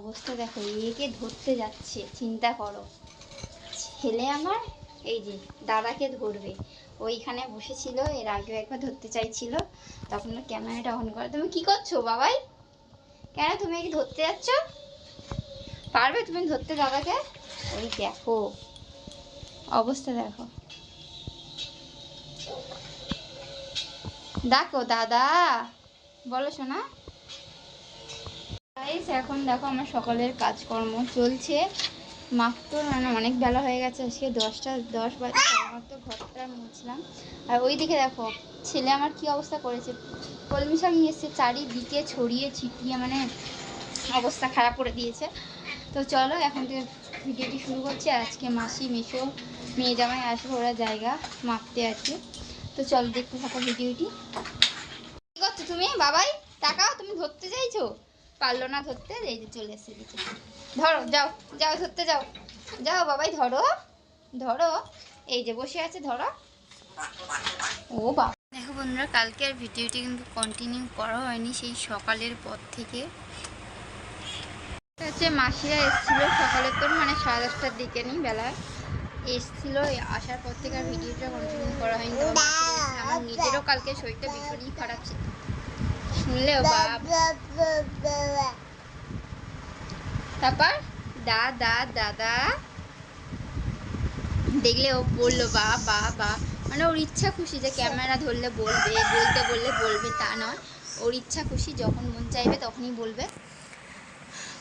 অবস্থা দেখো, একে ধরতে যাচ্ছে, চিন্তা করো। ছেলে আমার, এই যে দাদাকে ধরবে। ওইখানে বসেছিল, এর আগেও একবার ধরতে চাইছিল, তখন ক্যামেরাটা অন করে তুমি কি করছ বাবাই? কেন তুমি কি ধরতে যাচ্ছ? পারবে তুমি ধরতে দাদাকে? ওই দেখো, অবস্থা দেখো। দেখো দাদা, বলো শোনা গাইস এখন দেখো আমার সকালের কাজকর্ম চলছে। মাত্র মানে অনেক বেলা হয়ে গেছে, আজকে দশটা, দশ বাজে মাত্র ঘরটা মুছলাম। আর ওইদিকে দেখো, ছেলে আমার কি অবস্থা করেছে? কলমি শাক নিয়ে এসছে, চারিদিকে ছড়িয়ে ছিটিয়ে মানে অবস্থা খারাপ করে দিয়েছে। তো চলো, এখন থেকে ভিডিওটি শুরু করছি আজকে মাসি, মেশো, মেয়ে জামাই আসবে ওরা জায়গা মাপতে কি। তো চলো দেখতে থাকো ভিডিওটি। কি করছ তুমি? বাবাই, তাকাও, তুমি ধরতে চাইছো? পারল না ধরতে, এই যে চলে এসে দিকে ধরো, যাও যাও ধরতে, যাও। যাও বাবাই, ধরো ধরো। এই যে বসে আছে, ধরো। ও বাবা। দেখো বন্ধুরা, কালকে আর ভিডিওটি কিন্তু কন্টিনিউ করা হয়নি সেই সকালের পর থেকে। হচ্ছে মাসিরা এসেছিল সকালে তোর মানে সাড়ে দশটার দিকে নি বেলায়। এসেছিল আসার পর থেকে আর ভিডিওটা কন্টিনিউ করা হয়নি। আমার নিজেরও কালকে শরীরটা ভীষণই খারাপ ছিল। শুনলেও বাপ। তারপর? দা দা দাদা দেখলে ও বলল বা বা বা মানে ওর ইচ্ছা খুশি যে ক্যামেরা ধরলে বলবে বলতে বললে বলবে তা নয়। ওর ইচ্ছা খুশি যখন মন চাইবে তখনই বলবে।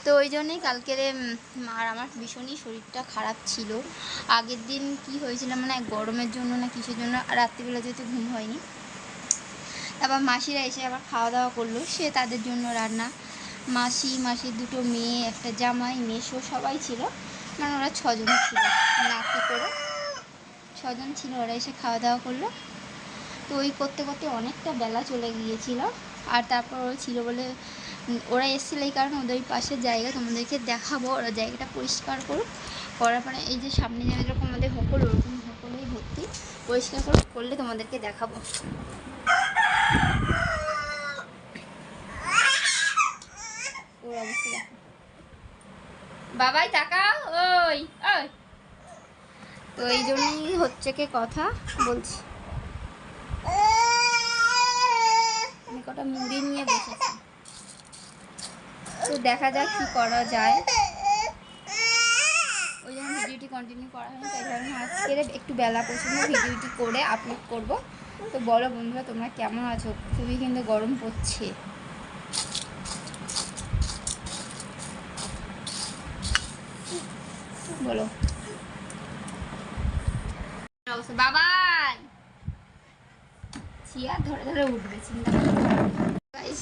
তো ওই জন্যই কালকের আর আমার ভীষণই শরীরটা খারাপ ছিল। আগের দিন কি হয়েছিল মানে গরমের জন্য না কিসের জন্য রাত্রিবেলা যেহেতু ঘুম হয়নি তারপর মাসিরা এসে আবার খাওয়া দাওয়া করল। সে তাদের জন্য রান্না। মাসি মাসির দুটো মেয়ে, একটা জামাই মেশো সবাই ছিল। মানে ওরা ছজন ছিল। নাতি করে ছজন ছিল, ওরা এসে খাওয়া দাওয়া করল। তো ওই করতে করতে অনেকটা বেলা চলে গিয়েছিল। আর তারপর ওরা ছিল বলে ওরা এসেছিল এই কারণে ওদের পাশের জায়গা। তোমাদেরকে দেখাবো, ওরা জায়গাটা পরিষ্কার করুক। করার পরে এই যে সামনে যেরকম আমাদের হকল, ওরকম হকলেই ভর্তি। পরিষ্কার করে করলে তোমাদেরকে দেখাবো। বাবাই, তাকাও। ওই ওই। তো এই জন্যই হচ্ছে কি কথা বলছি। আমি কটা মুড়ি নিয়ে বসেছি। তো দেখা যাক কি করা যায়। ওই জন্য ভিডিওটি কন্টিনিউ করা হয়নি, তাই ভাবলাম আজকের একটু বেলা পর্যন্ত ভিডিওটি করে আপলোড করব। তো বলো বন্ধুরা, তোমরা কেমন আছো? খুবই কিন্তু গরম পড়ছে। বলো।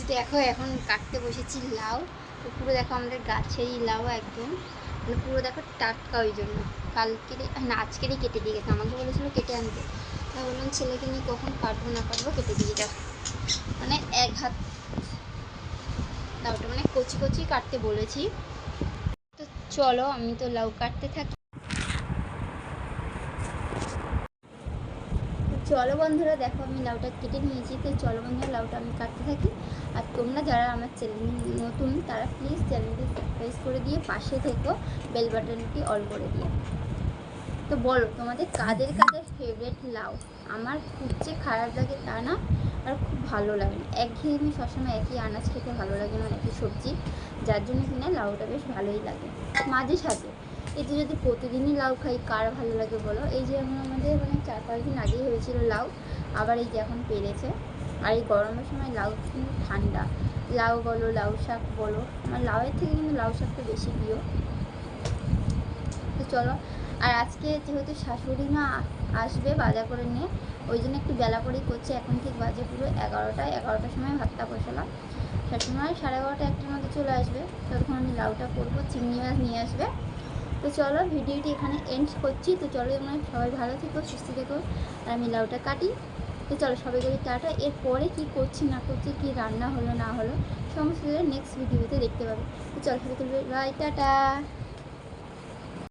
দেখো, এখন কাটতে বসেছি লাউ। তো পুরো দেখো আমাদের গাছেরই লাউ একদম। মানে পুরো দেখো টাটকা ওই জন্য। কালকেরই, না, আজকেরই কেটে দিয়ে গেছে। আমাকে বলেছিল কেটে আনতে। তা বললাম, ছেলেকে নিয়ে কখন কাটবো, না কাটবো, কেটে দিয়ে যাও। মানে এক হাত লাউটা মানে কচি কচি কাটতে বলেছি। চলো, আমি তো লাউ কাটতে থাকি। চলো বন্ধুরা, দেখো আমি লাউটা কেটে নিয়েছি। তো চলো বন্ধুরা, লাউটা আমি কাটতে থাকি। আর তোমরা যারা আমার চ্যানেল নতুন, তারা প্লিজ চ্যানেলটি সাবস্ক্রাইব করে দিয়ে পাশে থেকো বেল বাটনটি অল করে দিয়ে। তো বলো, তোমাদের কাদের কাদের ফেভারিট লাউ? আমার খুব যে খারাপ লাগে তা না, আর খুব ভালো লাগে না। একঘেয়েমি সবসময় একই আনাজ খেতে ভালো লাগে না, একই সবজি। যার জন্য কিনা লাউটা বেশ ভালোই লাগে। মাঝে সাঝে। এতে যদি প্রতিদিনই লাউ খাই, কার ভালো লাগে বলো? এই যে এখন আমাদের মানে চার পাঁচ দিন আগেই হয়েছিল লাউ, আবার এই যে এখন পেরেছে। আর এই গরমের সময় লাউ কিন্তু ঠান্ডা। লাউ বলো, লাউ শাক বলো, আমার লাউয়ের থেকে কিন্তু লাউ শাকটা বেশি প্রিয়। তো চলো, আর আজকে যেহেতু শাশুড়ি মা আসবে বাজার করে নিয়ে, ওই জন্য একটু বেলা করেই করছে। এখন ঠিক বাজে পুরো এগারোটা এগারোটার সময় ভাতটা বসালাম। শাশুড়ি সাড়ে এগারোটা একটার মধ্যে চলে আসবে। তখন আমি লাউটা করব, চিংড়ি মাছ নিয়ে আসবে। তো চলো, ভিডিওটি এখানে এন্ড করছি। তো চলো তোমরা সবাই ভালো থেকো, সুস্থ থেকো, আর আমি লাউটা কাটি। তো চলো, সবাই করি টাটা। এরপরে কী করছি, না করছি, কি রান্না হলো, না হলো, সমস্ত নেক্সট ভিডিওতে দেখতে পাবে। তো চলো, সবাই বাই টাটা।